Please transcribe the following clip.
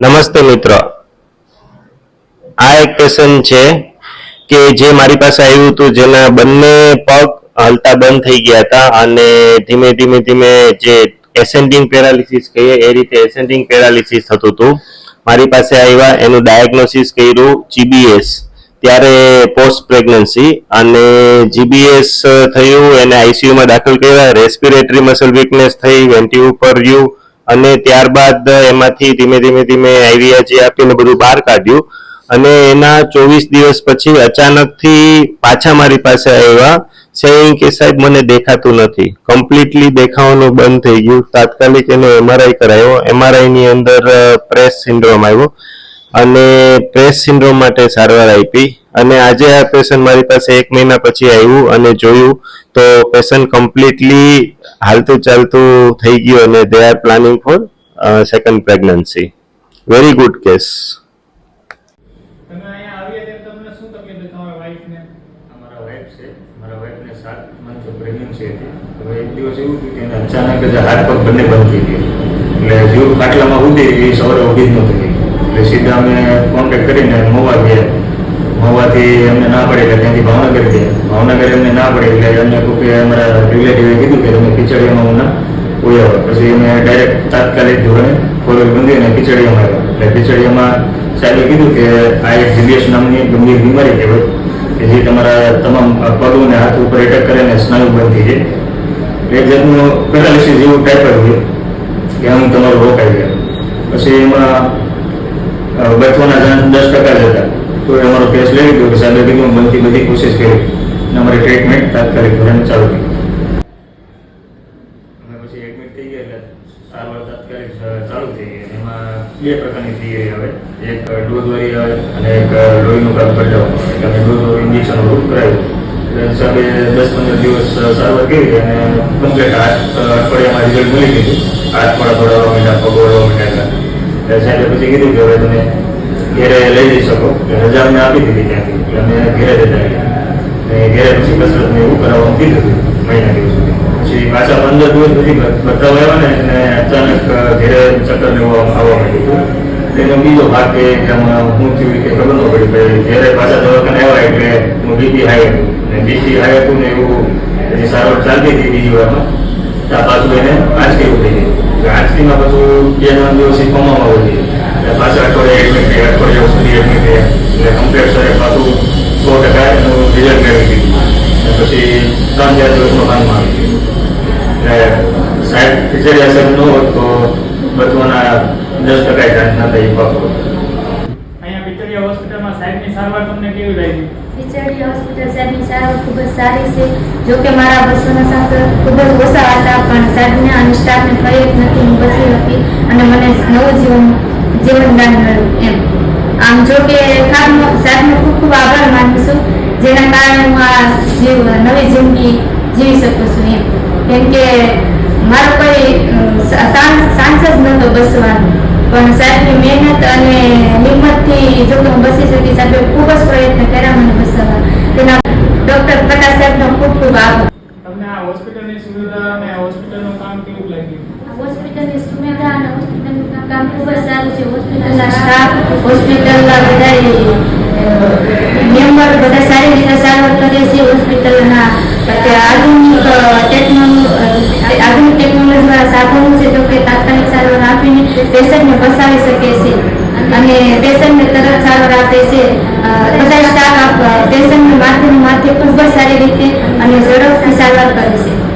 નમસ્તે મિત્રો. આ એક પેશન્ટ છે કે જે મારી પાસે આવ્યું હતું, જેના બંને પગ હલતા બંધ થઈ ગયા હતા અને ધીમે ધીમે ધીમે જે એસેન્ડિંગ પેરાલિસિસ કહીએ, એ રીતે એસેન્ડિંગ પેરાલિસિસ થતું હતું. મારી પાસે આવ્યા, એનું ડાયગ્નોસિસ કર્યું જીબીએસ ત્યારે પોસ્ટ પ્રેગ્નન્સી અને જીબીએસ થયું, એને આઈસીયુમાં દાખલ કર્યા રેસ્પિરેટરી મસલ વીકનેસ થઈ વેન્ટી ઉપર રહ્યું અને ત્યારબાદ એમાંથી ધીમે ધીમે ધીમે આઈવીઆજી આપીને બધું બહાર કાઢ્યું. અને એના ચોવીસ દિવસ પછી અચાનકથી પાછા મારી પાસે આવ્યા. સેઈંગ કે સાહેબ, મને દેખાતું નથી. કમ્પ્લીટલી દેખાવાનું બંધ થઈ ગયું. તાત્કાલિક એનો એમઆરઆઈ કરાયો. એમઆરઆઈની અંદર પ્રેસ સિન્ડ્રોમ આવ્યો. અને પ્રેસ સિન્ડ્રોમ માટે સારવાર આપી. અને આજે આ પેશન્ટ મારી પાસે એક મહિના પછી આવ્યું અને જોયું તો પેશન્ટ કમ્પ્લીટલી હાલતું ચાલતું થઈ ગયું અને they are planning for second pregnancy very good case તમે અહીંયા આવ્યા ત્યારે તમને શું તકલીફ હતી તમારા વાઈફને અમારા વાઈફ છે. મારા વાઈફને સાત મંથ પ્રેગ્નન્સી હતી. હવે એક દિવસ એવું થયું કે અચાનક જ હાથ પગ બંને બંધ થઈ ગયા. એટલે જીવ ખાટલામાં ઉડી એ સવારે ઊભી જ નહોતી એટલે સીધા અમે કોન્ટેક્ટ કરીને મોવા ગયા. મહુવાથી એમને ના પડે એટલે ત્યાંથી ભાવનગર ગયા. ભાવનગર એમને ના પડે એટલે એમને કહ્યું કે અમારા રિલેટિવે કીધું કે તમે ખીચડીયામાં હું ના કોઈ આવો પછી અમે ડાયરેક્ટ તાત્કાલિક ધોરણે ફોર બંધી અને ખીચડીયામાં આવ્યા. એટલે ખીચડીયામાં સાહેબે કીધું કે આ એક જીબીએસ નામની ગંભીર બીમારી કહેવાય કે જે તમારા તમામ પગ અને હાથ ઉપર એટેક કરે અને સ્નાયુ બંધ થઈ જાય એક જાતનું પેરાલિસિસ જેવું ટાઈપ જ હોય. કે આમ તમારું રોકાઈ ગયા. પછી એમાં અ, બચવાના ચાન્સ દસ ટકા જ હતા. તો એ અમારો કેસ લઈ લીધો કે સાહેબે કીધું બનતી બધી કોશિશ કરી. અને અમારી ટ્રીટમેન્ટ તાત્કાલિક ધોરણે ચાલુ થઈ. ગયા એટલે સારવાર તાત્કાલિક ચાલુ થઈ. ગઈ એમાં બે પ્રકારની થિયરી આવે. એક ડોઝવાળી આવે અને એક લોહીનું કામ બદલાવવાનું આવે. એટલે અમે ડોઝ ઇન્જેક્શન રૂપ કરાવ્યું. હિસાબે દસ પંદર દિવસ સારવાર કરી અને કમ્પ્લીટ આઠ અઠવાડિયામાં રિઝલ્ટ મળી ગયું. હાથ થોડા થોડા મહિના માંડ્યા પગ વળવા માંડ્યા. એટલે સાહેબે પછી કીધું કે હવે તમે ઘેરે લઈ જઈ શકો. રજા મેં આપી દીધી ત્યાંથી. એટલે અમે ઘેરે જતા રહ્યા ઘેરે પછી કસરત ને એવું કરાવવાનું કીધું હતું મહિના દિવસ પછી પાછા પંદર દિવસ પછી બધા આવ્યા ને અને અચાનક ઘેરે ચક્કર ને આવવા માંડ્યું હતું. એનો બીજો ભાગ કે એમાં હું થયું કે ખબર ન પડી. ભાઈ ઘેરે પાછા દવાખાને આવ્યા એટલે હું બીપી હાઈ હતું. ને બીપી હાઈ હતું ને એવું એની સારવાર ચાલતી હતી બીજી વારમાં. ત્યાં પાછું એને આંચકી ઉઠી ગઈ. આંચકીમાં પાછું બે ત્રણ દિવસ એ કોમામાં વધી પાછા અઠવાડિયે એડમિટ થઈ અઠવાડિયા સુધી એડમિટ થયા એટલે કમ્પ્લેટ સરે પાછું સો ટકા એનું રિઝલ્ટ મેળવી દીધું. પછી ત્રણ ચાર દિવસમાં કામમાં આવી ગયું. એટલે સાહેબ ખીચડી અસર ન હોત તો બચવાના દસ ટકા ચાન્સ ના થાય પાકો અહીંયા પિત્તળિયા હોસ્પિટલમાં સાહેબની સારવાર તમને કેવી લાગી? વિચારી હોસ્પિટલ સાહેબની સારવાર ખૂબ જ સારી છે. જો કે મારા બસોના સાંસદ ખૂબ જ ઓછા હતા પણ સાહેબને અને સ્ટાફને કંઈ જ નથી હું બસી હતી. અને મને નવું જીવન જીવનદાન મળ્યું એમ. આમ જો કે સાહેબનો ખૂબ ખૂબ આભાર માનું છું, જેના કારણે હું આ જીવ નવી જિંદગી જીવી શકું છું એમ. કેમ કે મારો કોઈ સાંસ જ નહોતો બસવાનો. પણ સાહેબની મહેનત અને હિંમતથી જો હું બસી શકી સાહેબે ખૂબ જ પ્રયત્ન કર્યા મને બસવા તેના ડૉક્ટર પ્રકાશ સાહેબનો ખૂબ ખૂબ આભાર. તમને આ હોસ્પિટલની સુવિધા અને હોસ્પિટલનું કામ કેવું લાગ્યું? ખૂબ જ સારું સારી રીતે જો તાત્કાલિક સારવાર આપીને પેશન્ટને બસાવી શકે છે. અને પેશન્ટને તરત સારવાર આપે છે. બધા સ્ટાફ પેશન્ટને માથે માથે પણ Tesoros de Salva Códice.